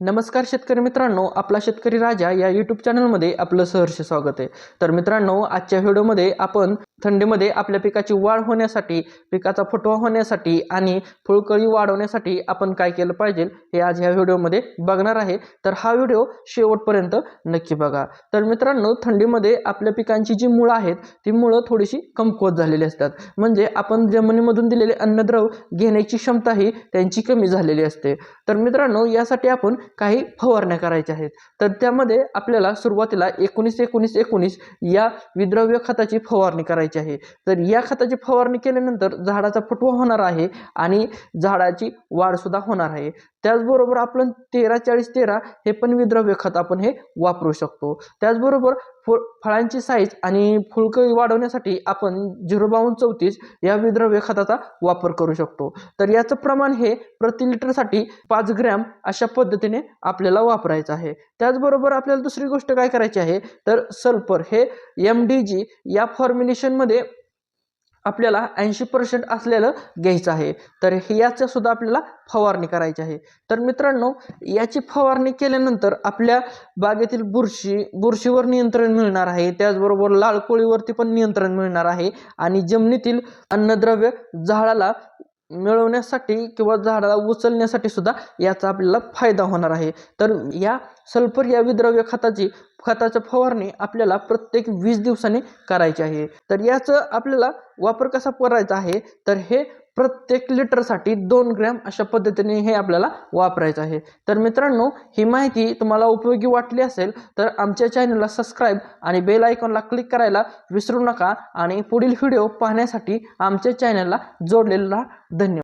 नमस्कार शेतकरी मित्रांनो आपला शेतकरी राजा या यूट्यूब चॅनलमध्ये आपलं सहर्ष स्वागत आहे. तर मित्रांनो आजच्या व्हिडिओमध्ये आपण थंडीमध्ये आपल्या पिकाची वाढ होण्यासाठी पिकाचा फुटवा होण्यासाठी आणि फुलकळी वाढवण्यासाठी आपण काय केलं पाहिजे हे आज ह्या व्हिडिओमध्ये बघणार आहे. तर हा व्हिडिओ शेवटपर्यंत नक्की बघा. तर मित्रांनो थंडीमध्ये आपल्या पिकांची जी मुळं आहेत ती मुळं थोडीशी कमकुवत झालेली असतात. म्हणजे आपण जमिनीमधून दिलेले अन्नद्रव घेण्याची क्षमता ही त्यांची कमी झालेली असते. तर मित्रांनो यासाठी आपण काही फवारण्या करायच्या आहेत. तर त्यामध्ये आपल्याला सुरुवातीला एकोणीस एकोणीस एकोणीस या विद्रव्य खताची फवारणी करायची आहे. तर या खताची फवारणी केल्यानंतर झाडाचा फुटवा होणार आहे आणि झाडाची वाढसुद्धा होणार आहे. त्याचबरोबर आपण तेरा चाळीस तेरा हे पण विद्रव्य खत आपण हे वापरू शकतो. त्याचबरोबर फु फळांची साईज आणि फुलकळी वाढवण्यासाठी आपण झिरो बावन्न चौतीस या विद्रव्य खताचा वापर करू शकतो. तर याचं प्रमाण हे प्रति लिटरसाठी पाच ग्रॅम अशा पद्धतीने आपल्याला वापरायचं आहे. त्याचबरोबर आपल्याला दुसरी गोष्ट काय करायची आहे? तर सल्फर हे एम डी जी या फॉर्म्युलेशनमध्ये आपल्याला ऐंशी पर्सेंट असलेलं घ्यायचं आहे. तर हे याचं सुद्धा आपल्याला फवारणी करायची आहे. तर मित्रांनो याची फवारणी केल्यानंतर आपल्या बागेतील बुरशी बुरशीवर नियंत्रण मिळणार आहे. त्याचबरोबर लाळकोळीवरती पण नियंत्रण मिळणार आहे. आणि जमिनीतील अन्नद्रव्य झाडाला मिळवण्यासाठी किंवा झाडाला उचलण्यासाठी सुद्धा याचा आपल्याला फायदा होणार आहे. तर या सल्फर या विद्रव्य खताची खताचं फवारणी आपल्याला प्रत्येक वीस दिवसांनी करायची आहे. तर याचं आपल्याला वापर कसा करायचा आहे? तर हे प्रत्येक लिटरसाठी दोन ग्रॅम अशा पद्धतीने हे आपल्याला वापरायचं आहे. तर मित्रांनो ही माहिती तुम्हाला उपयोगी वाटली असेल तर आमच्या चॅनलला सबस्क्राईब आणि बेल आयकॉनला क्लिक करायला विसरू नका. आणि पुढील व्हिडिओ पाहण्यासाठी आमच्या चॅनलला जोडलेला धन्यवाद.